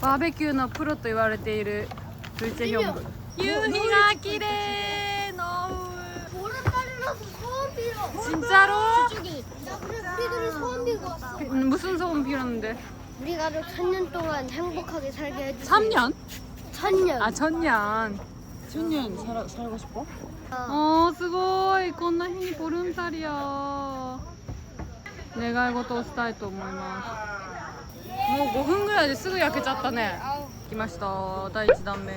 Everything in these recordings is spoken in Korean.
バーベキューのプロと言われているルイチェヒョン部夕日が綺麗の 오른다리라서 소원 빌어. 진짜로? 저기. 나 그래 우리들이 소원 빌고 왔어. 무슨 소원 빌었는데? 우리 가족 천년 동안 행복하게 살게 해주세요. 3년? 천년. 아 천년 천년 살아, 살고 싶어? 어. 어, すごい。こんな日にボルンタリア。願い事をしたいと思います。 もう5分ぐらいですぐ焼けちゃったね。来ました。第1弾目。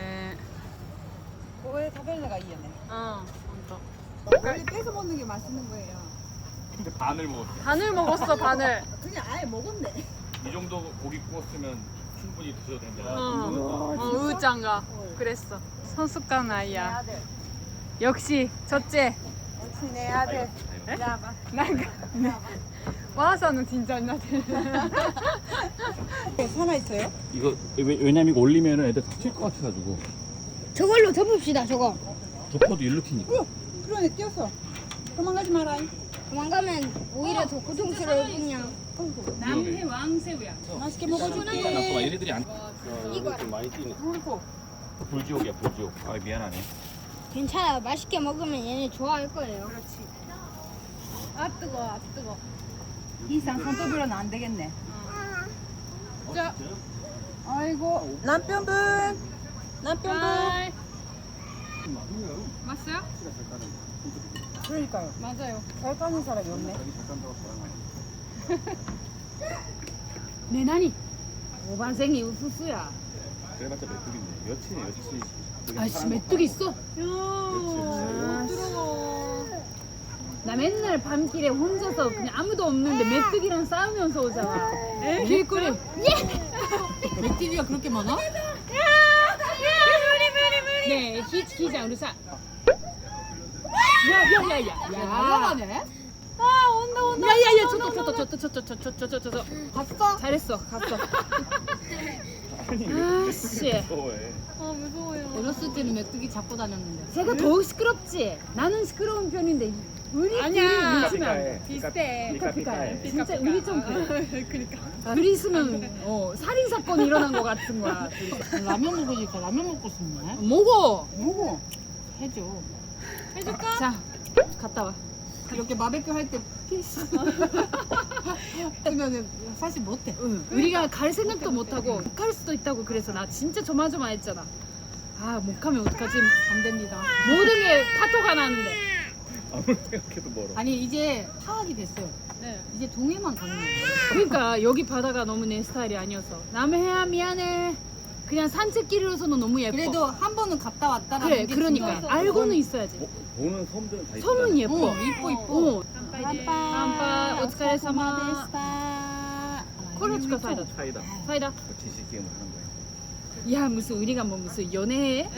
그거에 타벨라가 이해네. うん、ほんと。 원래 뺏어 먹는 게 맛있는 거예요. 근데 반을 먹었어. 바늘 먹었어, 바늘. 그냥 아예 먹었네. 이 정도 고기 구웠으면 충분히 드셔도 된다. 응. 어, 우짱가 그랬어. 선수감 아이야. 역시 첫째. 역시 내 아들. 야, 봐. 난가. 와사는 진짜 나한테. 하나 있어요? 이거 왜, 왜냐면 이거 올리면은 애들 다칠 것 같아가지고 저걸로 덮읍시다 저거. 덮어도 일로 튀니까. 어, 그러네 뛰었어. 도망가지 마라. 도망가면 오히려 더 고통스러울 뿐이야. 남해 왕새우야. 맛있게 잠깐만 먹어줄게. 얘네들이 안. 이거. 좀 많이 뛰네. 그리고 불지옥이야 불지옥. 아 미안하네. 괜찮아. 맛있게 먹으면 얘네 좋아할 거예요. 아 뜨거, 아 뜨거. 이상 손톱으로는 안 되겠네. 자, 아이고 남편분. 남편분. 맞어요? 그러니까요. 맞아요. 잘 까는 사람이 없네. 내 나니. 오반생이 우수수야. 그래봤자 메뚜기인데 여친이 여친. 아씨 메뚜기 있어? 아, 나 맨날 밤길에 혼자서 그냥 아무도 없는데 메뚜기랑 싸우면서 오잖아. 길거리. 메뚜기가 그렇게 많아? 네, 히, 기자 우리 사. 야야야야. 야. 나가네. 아 온다 온다. 야야야 저도 저도 저도 저도 저도 저도 저도. 봤어? 잘했어 갔어. 아니 아 씨. 무서워해. 아 무서워요. 어렸을 때는 메뚜기 잡고 다녔는데. 제가 더욱 시끄럽지. 나는 시끄러운 편인데 우리 아니야. 둘이 있으면. 비슷해. 피카피카해. 진짜 우리 좀 그래. 그러니까. 둘이 있으면 어, 살인 사건이 일어난 것 같은 거야. 라면 먹으니까 라면 먹고 싶네. 먹어. 먹어. 해줘. 해줄까? 자, 갔다 와. 이렇게 바베큐 할 때 필수. 그러면은 사실 못해. 응. 우리가 갈 생각도 못 하고 갈 수도 있다고 그래서 나 진짜 조마조마했잖아. 아, 못 가면 어떡하지? 안 됩니다. 모든 게 파토가 나는데. 아무리 생각해도 멀어. 아니 이제 파악이 됐어요. 네. 이제 동해만 가는 거예요. 그러니까 여기 바다가 너무 내 스타일이 아니어서. 남해야 미안해. 그냥 산책길로서는 너무 예뻐. 그래도 한 번은 갔다 왔다라는 그래, 게 그러니까 중요해서. 알고는 있어야지. 어, 보는 섬들은 다 섬은 예뻐. 어, 이뻐 이뻐. 어. 깜빡. 깜빡. 오츠카레사마. 코레츠카 사이다. 사이다. 사이다. 지식 게임을 하는 거야. 야 무슨 우리가 뭐 무슨 연애해?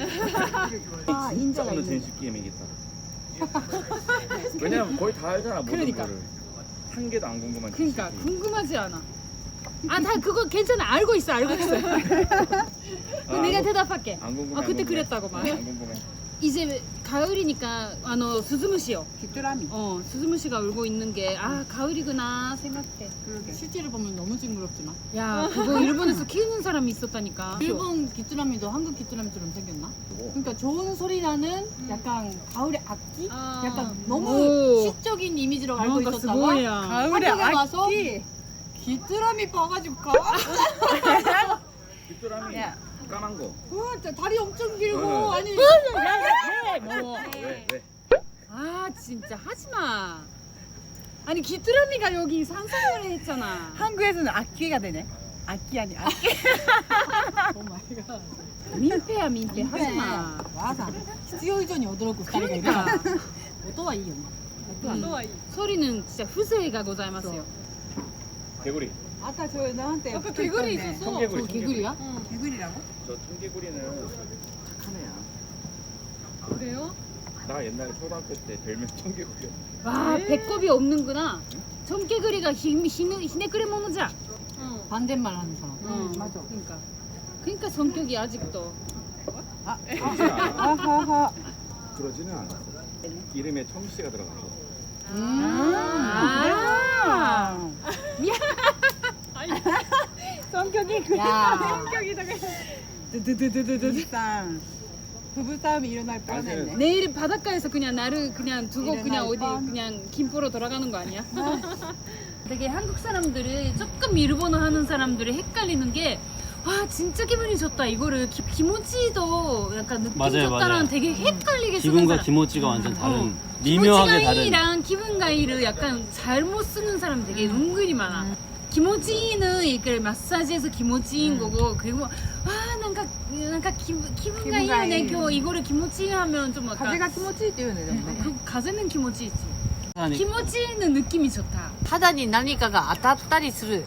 아, 인자가 있네. 진실 게임이겠다. 왜냐면 거의 다 알잖아 모든 그러니까. 거를. 한 개도 안 궁금한 그러니까 게임. 궁금하지 않아. 아 다 그거 괜찮아 알고 있어 알고 있어. 아, 내가 안 대답할게. 안 궁금해. 아 안 그때 궁금해. 그랬다고 말. 안 궁금해. 이제 가을이니까 아노 수즈무시요. 귀뚜라미. 어 수즈무시가 울고 있는 게 아 가을이구나 생각해. 실제로 보면 너무 징그럽지만. 야 그거 일본에서 키우는 사람이 있었다니까. 일본 귀뚜라미도 한국 귀뚜라미처럼 생겼나? 그거. 그러니까 좋은 소리 나는 약간 가을의 악기? 아. 약간 너무 오. 시적인 이미지로 알고 뭔가 있었다가 스고이야. 한국에 와서 귀뚜라미 봐가지고 가. 귀뚜라미 까만 거. 와, 진짜 다리 엄청 길고 어. 아니 뭐. 왜 왜? 아 진짜 하지 마. 아니 귀뚜라미가 여기 산성을 했잖아. 한국에서는 악기가 되네. 악기 아니 악기. 오 마이 갓. 민폐야 민폐 하지 마. わざ必要以上に驚く二人がいる 그러니까 から音はいいよね 음, 소리는 진짜 후세가 고자이마스요. 개구리. 아까 저 나한테 아까 개구리 있었어. 청개구리. 저 개구리야? 응. 개구리라고? 저 청개구리는 착한 애야. 그래요? 나 옛날에 초등학교 때 별명 청개구리였어. 와 배꼽이 없는구나. 청개구리가 힘 힘, 히네크레 모노자. 응. 반대말 하는 사람 응 맞아. 그러니까 그러니까 성격이 아직도. 그러지는 않아. 아하하 그러지는 않아. 이름에 청씨가 들어가고. 아. 미안. 성격이 그 야. 성격이다가 부부싸움 부부싸움이 일어날 뻔했네 내일 바닷가에서 그냥 나를 그냥 두고 그냥 어디 뻔. 그냥 김포로 돌아가는 거 아니야? 되게 한국 사람들이 조금 일본어 하는 사람들이 헷갈리는 게 와 진짜 기분이 좋다 이거를 기, 기모찌도 약간 느낌 맞아요, 좋다랑 맞아요. 되게 헷갈리게 쓰는 기분과 사람 기모찌가 완전 다른 어. 미묘하게 다른 기모찌가이랑 기분가이를 약간 잘못 쓰는 사람 되게 은근히 많아 기모찌는 이렇게 마사지에서 기모찌인 거고 그리고 와 뭔가 뭔가 기분 기분가이네 기분가이. 교 이거를 기모찌 하면 좀 약간 가재가 키모치っていうのね 그 가세는 기모찌 있지 아니, 기모찌는 느낌이 좋다 肌に何かが当たったりする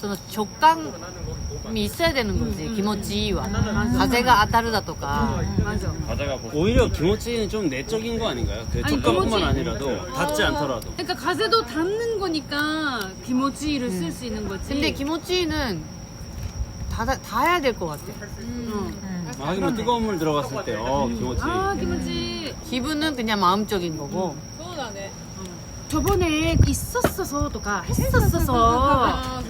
その直感に있어야 되는 거지 気持ちいいわ風が当たるだとか 맞아 과자가 보 오히려 기모찌는 좀 내적인 거 아닌가요? 그 아니, 촉감뿐만 기모찌. 아니라도 닿지 않더라도 그러니까 가세도 닿는 거니까 기모찌를 쓸 수 있는 거지 근데 気持ちいい는 다, 닿아야 될 것 같아 음. 아, 하긴 뭐 뜨거운 물 들어갔을 때 어 기모찌 아 기모찌 기분은 그냥 마음적인 거고 저번에 있었어서 또 가 했었어서.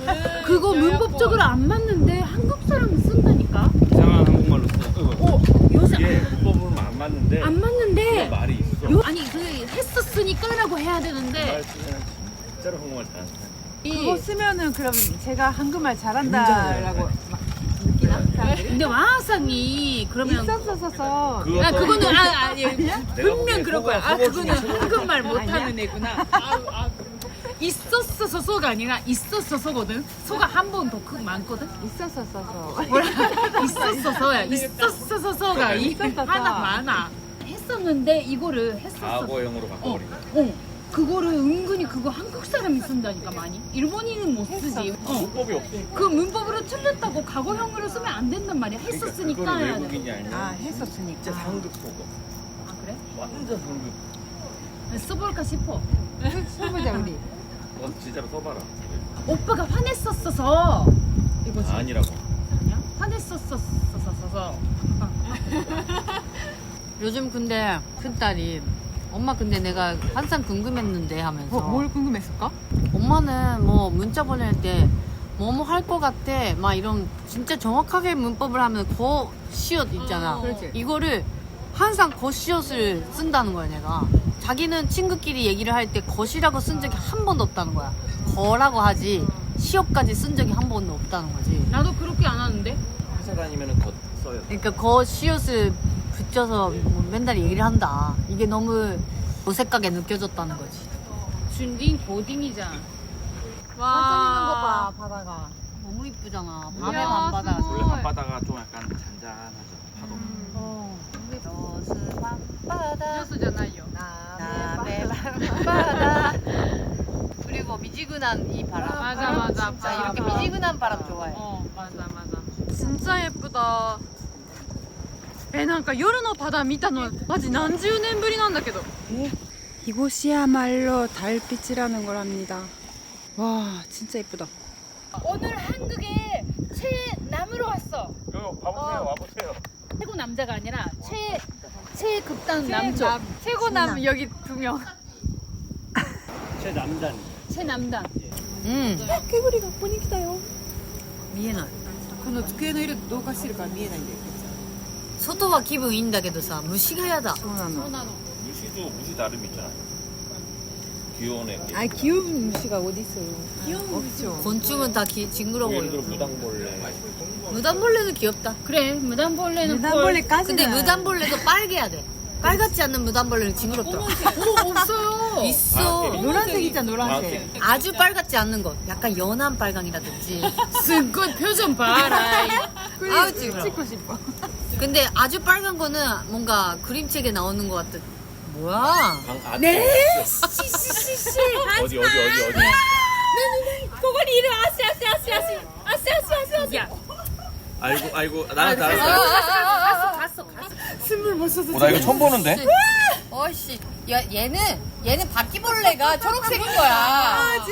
그거 문법적으로 안 맞는데 한국 사람 쓴다니까. 이상한 한국말로 써. 어 요새 이게 문법은 안 맞는데 안 맞는데? 말이 있어. 요, 아니 그 했었으니까라고 해야 되는데. 말 쓰면 진짜로 한국말 잘하는 사람. 그거 쓰면은 그럼 제가 한국말 잘한다라고 막? 근데 와상이 그러면 있었었어서 그거 야 그거는 아 아니 분명 그럴 거야. 아 그거는 한국말 못하는 애구나. 있었어서가 아니라 있었어서거든. 소가 한 번더 많거든. 있었었어서 있었어서야. 있었어서가 이 있었어서. 하나 많아. 했었는데 이거를 했었어. 과거형으로 어, 바꿔버린 거. 어. 그거를 은근히 그거 한국 사람이 쓴다니까 많이. 일본인은 못 쓰지. 어. 문법이 없으니까. 그 문법으로 틀렸다고 과거형으로 쓰면 안 된단 말이야. 했었으니까 그러니까 해야 그거는 돼. 외국인이 아니라 아 했었으니까 진짜 상급 속어. 아 그래? 완전 상급. 써볼까 싶어. 해보자 우리 너 진짜로 써봐라. 오빠가 화냈었어서 이거지. 아 니라고. 아니야? 화냈었었어서. 요즘 근데 큰딸이 엄마 근데 내가 항상 궁금했는데 하면서 뭐, 뭘 궁금했을까? 엄마는 뭐 문자 보낼 때 뭐뭐 할 것 같아 막 이런 진짜 정확하게 문법을 하면 거 시옷 있잖아 어. 그렇지. 이거를 항상 거 시옷을 쓴다는 거야 내가 자기는 친구끼리 얘기를 할 때 거시라고 쓴 적이 한 번도 없다는 거야 거라고 하지 시옷까지 쓴 적이 한 번도 없다는 거지 나도 그렇게 안 하는데. 회사 다니면은 더 써요. 그러니까 거 시옷을 붙여서 뭐 맨날 얘기를 한다 이게 너무 어색하게 느껴졌다는 거지 준딩 고딩이잖아. 와 바다가 너무 이쁘잖아 밤에 이야, 밤바다 수고. 원래 밤바다가 좀 약간 잔잔하죠. 파도. 어. 여수잖아요. 남의 밤바다 그리고 미지근한 이 바람 맞아 맞아. 진짜 이렇게 미지근한 바람 좋아해 어 맞아 맞아. 진짜 예쁘다. 에なんか夜の바다見たのマジ何十年ぶりなんだけど 이곳이야말로 달빛이라는 거랍니다 와 진짜 예쁘다 오늘 한국에 최남으로 왔어 여기 와보세요, 와보세요. 최고 남자가 아니라 최 최극단 남쪽 최고남 여기 두명 제 남단 최남단 うん煙がここに来たよ見えないこの机の色同化してるから見えないんだよ 外は気分いいんだけどさ虫が嫌だそうなの 무시도 무시 나름 있잖아요. 귀여운 애. 아 귀여운 무시가 어디 있어요 귀여운 없죠 곤충은 다 기, 예를 들어 징그러워요 무당벌레. 무단벌레는 귀엽다 그래 무단벌레는 무단벌레까지는 근데 무단벌레도 빨개야 돼 빨갛지 않는 무단벌레는 징그럽더라 어 없어요 있어 노란색 있잖아 노란색 아주 빨갛지 않는 거 약간 연한 빨강이라든지 스good 표정 봐라 아우 징그러 찍고 싶어. 근데 아주 빨간 거는 뭔가 그림책에 나오는 것 같은 뭐야? 방, 아, 네. 씨씨씨씨. 어디 어디 어디 어디. 고거리 이래 아시 아시 아시 아시 아시 아시 아시 야. 아이고 아이고 나는 나는. 갔어 갔어 갔어. 스물 못 써서 어, 나 이거 처음 보는데? 어이씨 야 얘는 얘는 바퀴벌레가 초록색인 거야. 아, 매트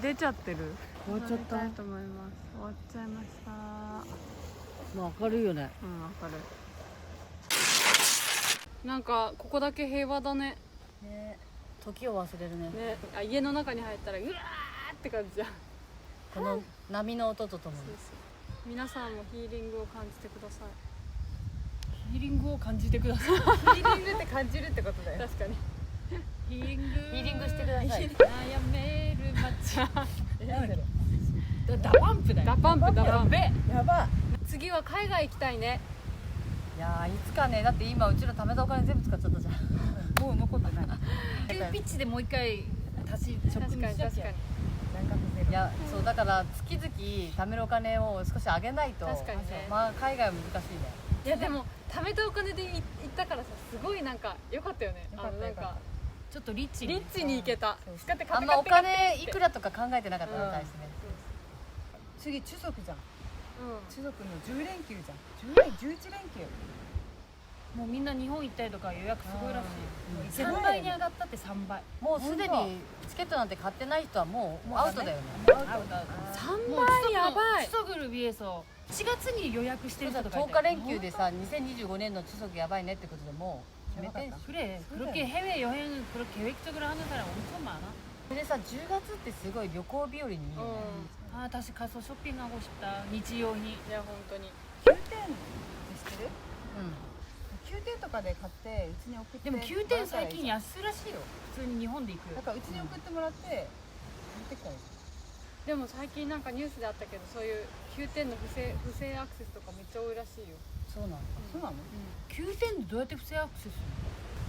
出ちゃってる。終わっちゃった？と思います。終わっちゃいました。もう明るいよね。うんわかるなんかここだけ平和だね。ね。時を忘れるね。ね。あ家の中に入ったらうわーって感じじゃん。この波の音とともに。皆さんもヒーリングを感じてください。ヒーリングを感じてください。ヒーリングって感じるってことだよ。確かに。ヒーリング。ヒーリング。してください 悩める街ダパンプだダパンプダパンプやば。次は海外行きたいね。いやーいつかねだって今うちら貯めたお金全部使っちゃったじゃん。もう残ってない。急ピッチでもう一回足し確かに確かに。いやそうだから月々貯めるお金を少し上げないと。確かにね。まあ海外は難しいね。いやでも 貯めたお金でい 行ったからさすごいなんか良かったよね。あのなんかちょっとリッチリッチに行けた。あんまお金いくらとか考えてなかったうん。みたいですね次中足じゃん。うん。中足の10連休じゃん。10連11連休。もうみんな日本行ったりとか予約すごいらしい。うん。3倍に上がったって3倍。もうすでにチケットなんて買ってない人はもうアウトだよね。アウト3もう倍やばい。チソグルビエソ4月に予約してる人とかい10日連休でさ2025年の中足やばいねってことでもう 決めてんし 그래 그렇게 해외 여행을 그렇게 계획적으로 하는 사람 엄청 많아 それでさ10月ってすごい旅行日和にいいよねう 아 다시 가서 쇼핑하고 싶다日用にんいや本当に9点知ってるうん9点とかで買ってうちに送ってでも9点最近もらっ安いらしいよ普通に日本で行くよたらいいじゃんだからうちに送ってもらって持ってきたらいいでも最近なんかニュースであったけどそういう 9点の不正不正アクセスとかめっちゃ多いらしいよ。そうなんだ。そうなの？9点でどうやって不正アクセスする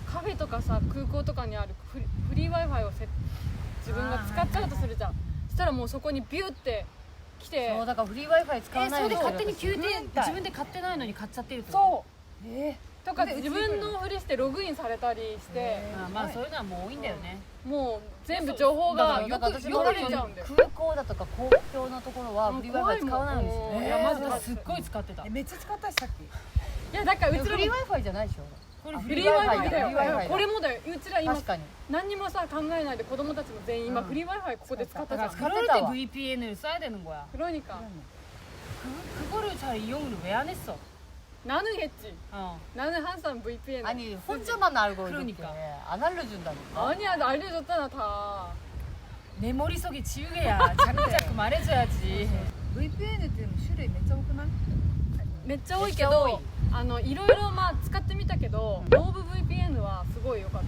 カフェとかさ空港とかにあるフリフリー w i f i をせ自分が使っちゃうとするじゃん。そしたらもうそこにビューって来てそうだからフリー w i f i 使わえないでそれで勝手に9軍点隊自分で買ってないのに買っちゃってるってこそう。えとかで自分のふりしてログインされたりして。とあまあそういうのはもう多いんだよね。もう全部情報がよだから私くよくも出ちゃうんだよ空港だとか公共のところはうんフリー w i f i 使わないようにしてる怖いもんいやマジですっごい使ってたえめっちゃ使ったしさっきいやだからうちらもでもフリー w i f i じゃないでしょこれフリー w i f i だよフリー Wi-Fi だこれもだようちら今確かに何にもさ考えないで子供たちも全員今フリー w i f i ここで使ったじゃん使って 그럴 た 때 わ VPN을 써야 되는 거야 クロニカ 그, 그거를 잘 이용을 왜 안 했어? 나는 했지 어. 나는 항상 VPN 아니 혼자만 알고 이렇게 그러니까. 안 알려준다니까 아니야 나 알려줬잖아 다 내 머릿속에 지우개야 자꾸 자꾸 말해줘야지 VPN ってでも種類めっちゃ多くないめっちゃ多いけめっちゃ多いどあのいろいろまあ使ってみたけどノーブ VPN はすごい良かっ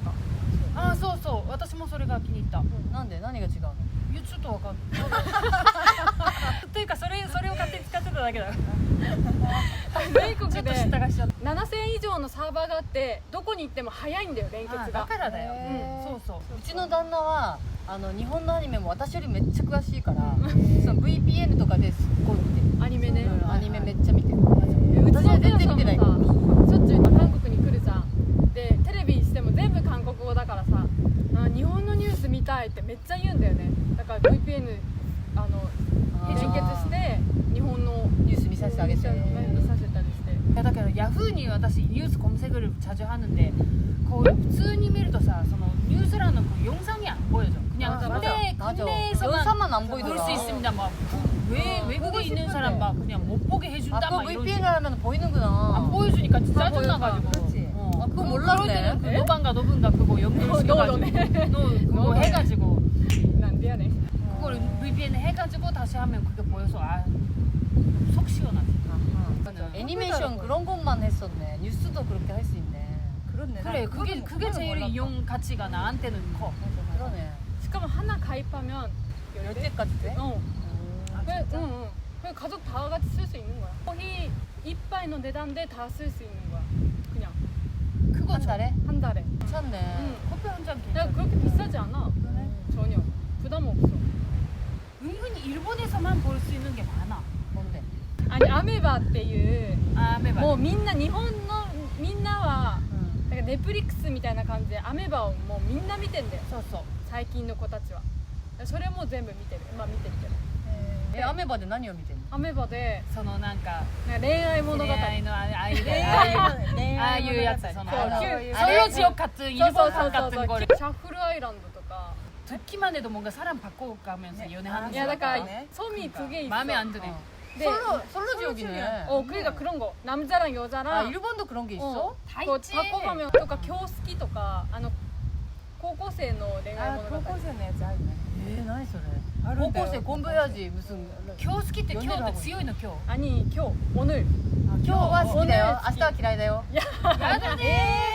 たああそうそう私もそれが気に入ったなんで何が違うのいやちょっとわかんないというかそれそれを勝手に使ってただけだ 全国でちょっと知ったかしちゃっ7000以上のサーバーがあってどこに行っても早いんだよ連結が。だからだよ、へー。そうそう。うちの旦那はあの日本のアニメも私よりめっちゃ詳しいからその VPN とかですっごい見てる。アニメね、うんアニメめっちゃ見てる。うちの私は全然見てない。しょっちゅう韓国に来るじゃん。でテレビしても全部韓国語だからさあ日本のニュース見たいってめっちゃ言うんだよね。だから VPN あの連結して日本のニュース見させてあげて見させたりして 야, 다 그래. 야후니私 뉴스 검색을 자주 하는데 거의 普通に見るとさその 뉴스라는 그 영상이 안 보여져. 그냥 맞아, 국내 맞아. 국내에서만 영상만 안 볼 보이더라 수 있습니다. 막 왜, 외국에 있는 사람 막 그냥 못 보게 해준다 아 막 그거 이런 VPN 식으로. 하면 보이는구나 안 보여주니까 진짜 아, 보여. 짜증나가지고. 그렇지. 어. 아, 그거 그- 몰랐네. 그럴 때는 그 에? 노방가 노분가 그거 연결시켜가지고 너네. 너 그거 너네. 해가지고なんでやねん 디테일링 해가지고 다시 하면 그게 보여서 아속 시원하지. 그러니까 애니메이션 그런 것만 했었네. 뉴스도 그렇게 할 수 있네. 그렇네. 그래, 그게 그게 제일 이용 가치가 나한테는 음, 커. 그러네. 잠깐만 하나 가입하면 열 개까지 돼? 어. 아, 아 왜, 응, 응. 왜 가족 다 같이 쓸 수 있는 거야. 거의 이빠이 내단데 다 쓸 수 있는 거야. 그냥. 그거 한 달에? 한 달에. 괜찮네. 응. 커피 한 잔 괜찮네. 야, 그렇게 비싸지 않아. 그래? 전혀. 부담 없어. 은근히 일본에서만 볼 수 있는 게 많아. 뭔데? 아니 아메바 っていう 아, 매발. もうみんな日本のみんなは 응. なんかネプリックスみたいな感じでアメバをもうみんな見てんだよそうそう。最近の子たちはそれも全部見てるまあ見てるけど えアメバで何を見てんのアメバでそのなんかなんか恋愛物語恋愛のあああいうああいうああいうやつそのそうあのそうソロ지역 같은そう 일본 そうそう 같은 そう 거를 シャッフルアイランドとか 듣기만 해도 뭔가 사람 바꿔가면서 연애하는 いやだから 네. 솜이 두 개 있어 마음에 안 드네. 네. 솔로 솔로 지역이네 어 그러니까 그런 거 남자랑 아 여자랑 일본도 그런 게 있어? 어, 다 그 있지. 바꿔가면とか教스키とかあの高校生の恋愛あ物語高校生のやつあるね 에何それあるんだよ 고고생 공부해야지 무슨 교스키 때 연애를 교 하고強いの今日 아니今日오늘 今日は好きだよお明日は嫌いだよやだね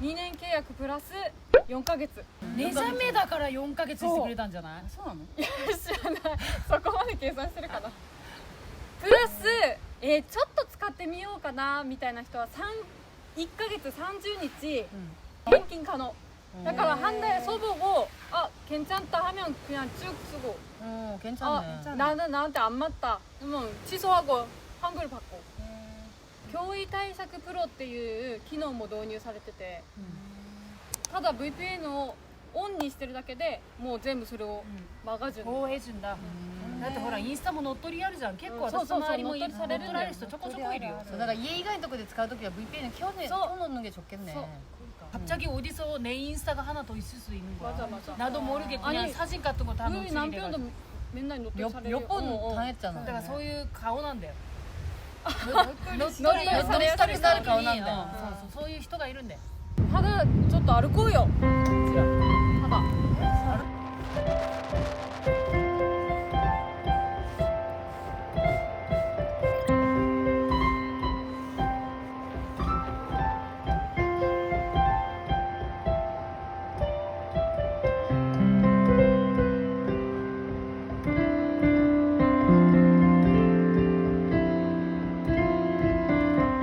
2年契約プラス4ヶ月寝覚めだから4ヶ月してくれたんじゃないそうなのいや知らないそこまで計算してるかなプラス、えーちょっと使ってみようかなみたいな人は3 1ヶ月30日返金可能だから한 달에 소보고 아 괜찮다 하면 그냥 쭉 쓰고 어 아 괜찮네 나는 나한테 안 맞다 그러면 취소하고 환불 받고 교의対策プロっていう機能も導入されてて、ただ VPN をオンにしてるだけでもう全部それをマガジュン 보호해준다だってほらインスタも乗っ取りあるじゃん結構うんそうそうそう私の周りも乗っ取りされるんだよ乗っ取られる人ちょこちょこいるよ 어, 그래서 내가 얘以外のとこで使うときは VPN 켜내, 써. 켜놓는 게 좋겠네 써. 갑자기 어디서 내 인스타가 하나 더 있을 수 있는 거야 맞아, 맞아. 나도 모르게 그냥 아니, 사진 같은 거 다 우리 노출이 남편도 돼가지고 맨날 노트 몇, 사례 몇 번 당했잖아 내가 소유 가오난데요 乗っ取りしたくなる顔なんだよ。そうそういう人がいるんだよ。肌ちょっと歩こうよ。こちら。肌